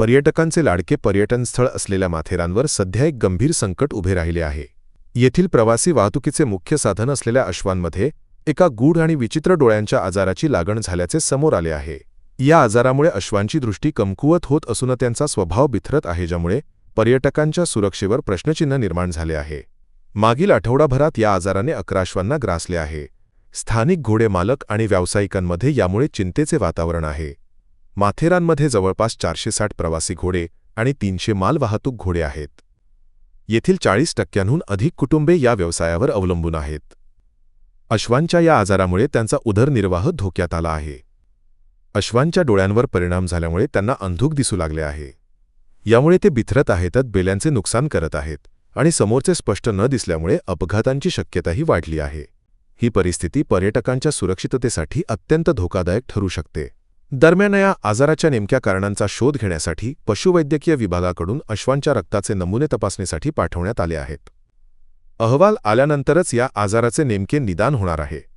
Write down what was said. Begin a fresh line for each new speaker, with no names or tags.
पर्यटकांचे लाडके पर्यटन स्थळ असलेल्या माथेरानवर सध्या एक गंभीर संकट उभे राहिले आहे. येथील प्रवासी वाहतुकीचे मुख्य साधन असलेल्या अश्वांमध्ये एका गूढ आणि विचित्र डोळ्यांच्या आजाराची लागण झाल्याचे समोर आले आहे. या आजारामुळे अश्वांची दृष्टी कमकुवत होत असून त्यांचा स्वभाव बिथरत आहे ज्यामुळे पर्यटकांच्या सुरक्षेवर प्रश्नचिन्ह निर्माण झाले आहे. मागील आठवडाभरात या आजाराने अकरा अश्वांना ग्रासले आहे. स्थानिक घोडे मालक आणि व्यावसायिकांमध्ये यामुळे चिंतेचे वातावरण आहे. माथेरानमध्ये जवळपास चारशे साठ प्रवासी घोडे आणि तीनशे मालवाहतूक घोडे आहेत. येथील चाळीस टक्क्यांहून अधिक कुटुंबे या व्यवसायावर अवलंबून आहेत. अश्वांच्या या आजारामुळे त्यांचा उदरनिर्वाह धोक्यात आला आहे. अश्वांच्या डोळ्यांवर परिणाम झाल्यामुळे त्यांना अंधुक दिसू लागले आहे. यामुळे ते बिथरत आहेतच बेल्यांचे नुकसान करत आहेत आणि समोरचे स्पष्ट न दिसल्यामुळे अपघातांची शक्यताही वाढली आहे. ही परिस्थिती पर्यटकांच्या सुरक्षिततेसाठी अत्यंत धोकादायक ठरू शकते. दरम्यान या आजाराच्या नेमक्या कारणांचा शोध घेण्यासाठी पशुवैद्यकीय विभागाकडून अश्वांच्या रक्ताचे नमुने तपासणीसाठी पाठवण्यात आले आहेत. अहवाल आल्यानंतरच या आजाराचे नेमके निदान होणार आहे.